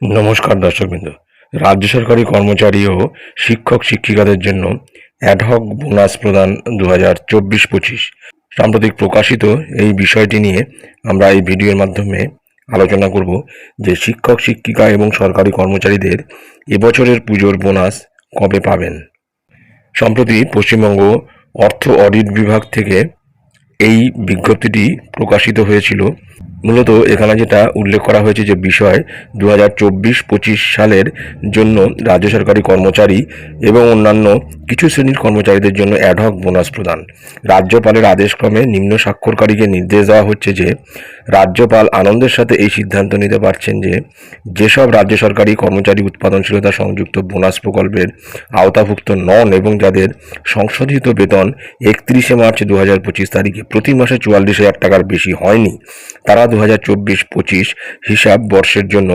নমস্কার দর্শকবৃন্দ। রাজ্য সরকারি কর্মচারী ও শিক্ষক শিক্ষিকাদের জন্য অ্যাডহক বোনাস প্রদান দু হাজার চব্বিশ পঁচিশ। সাম্প্রতিক প্রকাশিত এই বিষয়টি নিয়ে আমরা এই ভিডিওর মাধ্যমে আলোচনা করব যে শিক্ষক শিক্ষিকা এবং সরকারি কর্মচারীদের এবছরের পুজোর বোনাস কবে পাবেন। সম্প্রতি পশ্চিমবঙ্গ অর্থ অডিট বিভাগ থেকে এই বিজ্ঞপ্তিটি প্রকাশিত হয়েছিল। মূলত এখানে যেটা উল্লেখ করা হয়েছে যে বিষয় দু হাজার সালের জন্য রাজ্য সরকারি কর্মচারী এবং অন্যান্য কিছু শ্রেণির কর্মচারীদের জন্য অ্যাডহক বোনাস প্রদান। রাজ্যপালের আদেশক্রমে নিম্ন স্বাক্ষরকারীকে নির্দেশ দেওয়া হচ্ছে যে, রাজ্যপাল আনন্দের সাথে এই সিদ্ধান্ত নিতে পারছেন যে, যেসব রাজ্য সরকারি কর্মচারী উৎপাদনশীলতা সংযুক্ত বোনাস প্রকল্পের আওতাভুক্ত নন এবং যাদের সংশোধিত বেতন একত্রিশে মার্চ দু হাজার পঁচিশ তারিখে প্রতি মাসে চুয়াল্লিশ হাজার টাকার বেশি হয়নি। তারা দু হাজার চব্বিশ পঁচিশ হিসাব বর্ষের জন্য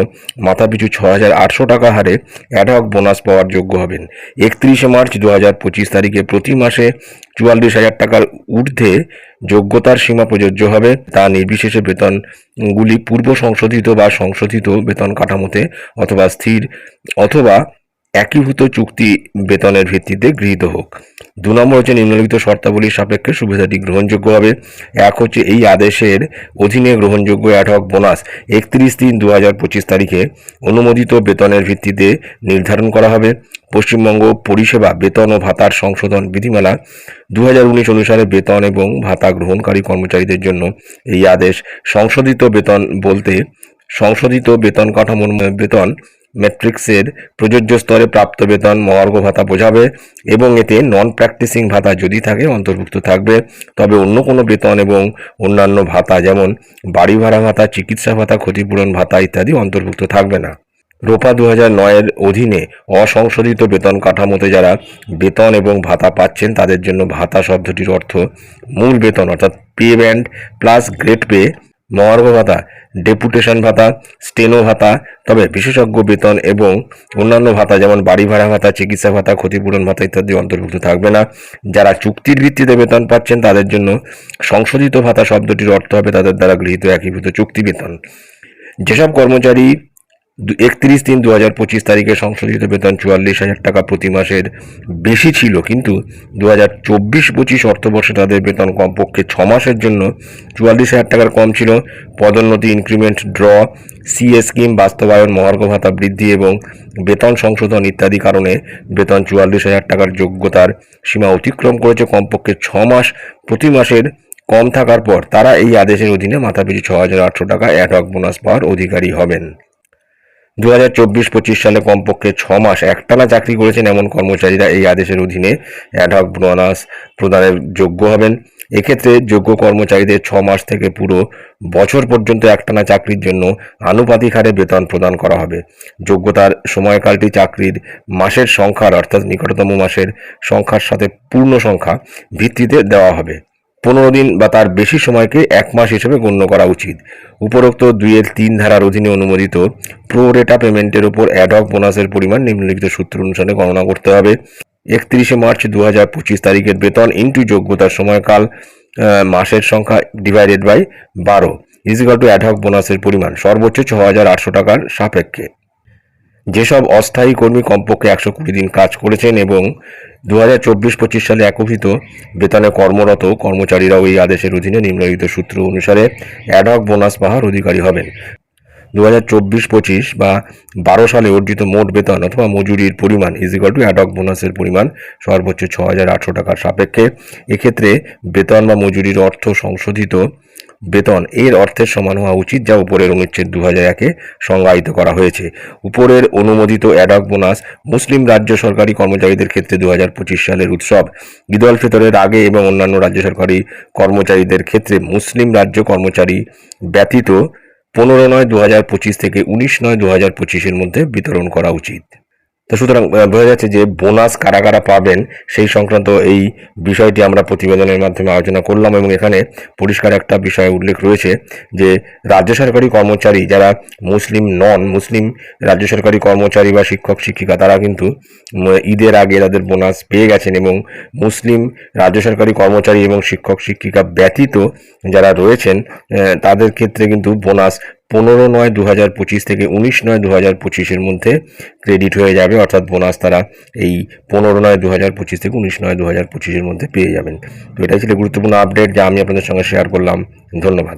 মাথাপিছু ছ হাজার আটশো টাকা হারে অ্যাডহক বোনাস পাওয়ার যোগ্য হবেন। একত্রিশে মার্চ দু হাজার পঁচিশ তারিখে প্রতি মাসে চুয়াল্লিশ হাজার টাকার ঊর্ধ্বে যোগ্যতার সীমা প্রযোজ্য হবে। তা নির্বিশেষে বেতনগুলি পূর্ব সংশোধিত বা সংশোধিত বেতন কাঠামোতে অথবা স্থির অথবা একীভূত চুক্তি বেতনের ভিত্তিতে গৃহীত হোক। দু নম্বর হচ্ছে নিম্নলিখিত শর্তাবলীর সাপেক্ষে সুবিধাটি গ্রহণযোগ্য হবে। এক হচ্ছে এই আদেশের অধীনে গ্রহণযোগ্য অ্যাডহক বোনাস একত্রিশ তিন দু হাজার পঁচিশ তারিখে অনুমোদিত বেতনের ভিত্তিতে নির্ধারণ করা হবে। পশ্চিমবঙ্গ পরিষেবা, বেতন ও ভাতার সংশোধন বিধিমালা দু হাজার উনিশ অনুসারে বেতন এবং ভাতা গ্রহণকারী কর্মচারীদের জন্য এই আদেশ সংশোধিত বেতন বলতে সংশোধিত বেতন কাঠামোর বেতন ম্যাট্রিক্সের প্রযোজ্য স্তরে প্রাপ্ত বেতন মহার্ঘ ভাতা বোঝাবে এবং এতে নন প্র্যাকটিসিং ভাতা যদি থাকে, অন্তর্ভুক্ত থাকবে। তবে অন্য কোনো বেতন এবং অন্যান্য ভাতা যেমন বাড়ি ভাড়া ভাতা, চিকিৎসা ভাতা, ক্ষতিপূরণ ভাতা ইত্যাদি অন্তর্ভুক্ত থাকবে না। রোপা দু হাজার নয়ের অধীনে অসংশোধিত বেতন কাঠামোতে যারা বেতন এবং ভাতা পাচ্ছেন, তাদের জন্য ভাতা শব্দটির অর্থ মূল বেতন, অর্থাৎ pay band plus grade pay মহার্ঘ ভাতা, ডেপুটেশন ভাতা, স্টেনো ভাতা, তবে বিশেষজ্ঞ বেতন এবং অন্যান্য ভাতা যেমন বাড়ি ভাড়া ভাতা, চিকিৎসা ভাতা, ক্ষতিপূরণ ভাতা ইত্যাদি অন্তর্ভুক্ত থাকবে না। যারা চুক্তির ভিত্তিতে বেতন পাচ্ছেন তাদের জন্য সংশোধিত ভাতা শব্দটির অর্থ হবে তাদের দ্বারা গৃহীত একীভূত চুক্তি বেতন। যেসব কর্মচারী একত্রিশ তিন দু হাজার পঁচিশ তারিখে সংশোধিত বেতন চুয়াল্লিশ হাজার টাকা প্রতি মাসের বেশি ছিল, কিন্তু দু হাজার চব্বিশ পঁচিশ অর্থবর্ষে তাদের বেতন কমপক্ষে ছ মাসের জন্য চুয়াল্লিশ হাজার টাকার কম ছিল। পদোন্নতি ইনক্রিমেন্ট ড্র সিএ স্কিম বাস্তবায়ন, মহার্ঘ ভাতা বৃদ্ধি এবং বেতন সংশোধন ইত্যাদি কারণে বেতন চুয়াল্লিশ হাজার টাকার যোগ্যতার সীমা অতিক্রম করেছে কমপক্ষে ছ মাস প্রতি মাসের কম থাকার পর। তারা এই আদেশের অধীনে মাথাপিছু ছ হাজার আটশো টাকা অ্যাডহক বোনাস পাওয়ার অধিকারী হবেন। দু হাজার চব্বিশ পঁচিশ সালে কমপক্ষে ছ মাস একটানা চাকরি করেছেন এমন কর্মচারীরা এই আদেশের অধীনে অ্যাডহক বোনাস প্রদানের যোগ্য হবেন। এক্ষেত্রে যোগ্য কর্মচারীদের ছ মাস থেকে পুরো বছর পর্যন্ত একটানা চাকরির জন্য আনুপাতিক হারে বেতন প্রদান করা হবে। যোগ্যতার সময়কালটি চাকরির মাসের সংখ্যার অর্থাৎ নিকটতম মাসের সংখ্যার সাথে পূর্ণ সংখ্যা ভিত্তিতে দেওয়া হবে। পনেরো দিন বা তার বেশি সময়কে এক মাস হিসেবে গণ্য করা উচিত। উপরোক্ত দুইয়ের তিন ধারার অধীনে অনুমোদিত প্রো রেটা পেমেন্টের উপর অ্যাডহক বোনাসের পরিমাণ নিম্নলিখিত সূত্র অনুসারে গণনা করতে হবে। একত্রিশে মার্চ দু হাজার পঁচিশ তারিখের বেতন ইন্টু যোগ্যতার সময়কাল মাসের সংখ্যা ডিভাইডেড বাই বারো। ইজিকাল টু অ্যাডহক বোনাসের পরিমাণ সর্বোচ্চ ছ হাজার আটশো টাকার সাপেক্ষে। যেসব অস্থায়ী কর্মী কমপক্ষে একশো কুড়ি দিন কাজ করেছেন এবং দু হাজার চব্বিশ পঁচিশ সালে একভূত বেতনে কর্মরত কর্মচারীরাও এই আদেশের অধীনে নিম্নলিখিত সূত্র অনুসারে অ্যাডহক বোনাস পাওয়ার অধিকারী হবেন। দু হাজার চব্বিশ পঁচিশ বা বারো সালে অর্জিত মোট বেতন অথবা মজুরির পরিমাণ ইজিকাল টু অ্যাডহক বোনাসের পরিমাণ সর্বোচ্চ ছ হাজার আটশো টাকার সাপেক্ষে। এক্ষেত্রে বেতন বা মজুরির অর্থ সংশোধিত বেতন এর অর্থের সমান হওয়া উচিত, যা উপরের অনুচ্ছেদ দু হাজার একে সংজ্ঞায়িত করা হয়েছে। উপরের অনুমোদিত অ্যাডক বোনাস মুসলিম রাজ্য সরকারি কর্মচারীদের ক্ষেত্রে দু হাজার পঁচিশ সালের উৎসব। ঈদ উল ফিতরের আগে এবং অন্যান্য রাজ্য সরকারি কর্মচারীদের ক্ষেত্রে মুসলিম রাজ্য কর্মচারী ব্যতীত পনেরো নয় দু থেকে উনিশ নয় দু হাজার পঁচিশের মধ্যে বিতরণ করা উচিত। সুতরাং বোঝা যাচ্ছে যে বোনাস কারা কারা পাবেন সেই সংক্রান্ত এই বিষয়টি আমরা প্রতিবেদনের মাধ্যমে আলোচনা করলাম এবং এখানে পরিষ্কার একটা বিষয় উল্লেখ রয়েছে যে রাজ্য সরকারি কর্মচারী যারা মুসলিম নন, মুসলিম রাজ্য সরকারি কর্মচারী বা শিক্ষক, শিক্ষিকা, তারা কিন্তু ঈদের আগে তাদের বোনাস পেয়ে গেছেন এবং মুসলিম রাজ্য সরকারি কর্মচারী এবং শিক্ষক, শিক্ষিকা ব্যতীত যারা রয়েছেন তাদের ক্ষেত্রে কিন্তু বোনাস পনেরো নয় দু হাজার পঁচিশ থেকে উনিশ নয় দু হাজার পঁচিশের মধ্যে ক্রেডিট হয়ে যাবে, অর্থাৎ বোনাস তারা এই পনেরো নয় দু হাজার পঁচিশ থেকে উনিশ নয় দু হাজার পঁচিশের মধ্যে পেয়ে যাবেন। তো এটাই ছিল গুরুত্বপূর্ণ আপডেট যা আমি আপনাদের সঙ্গে শেয়ার করলাম। ধন্যবাদ।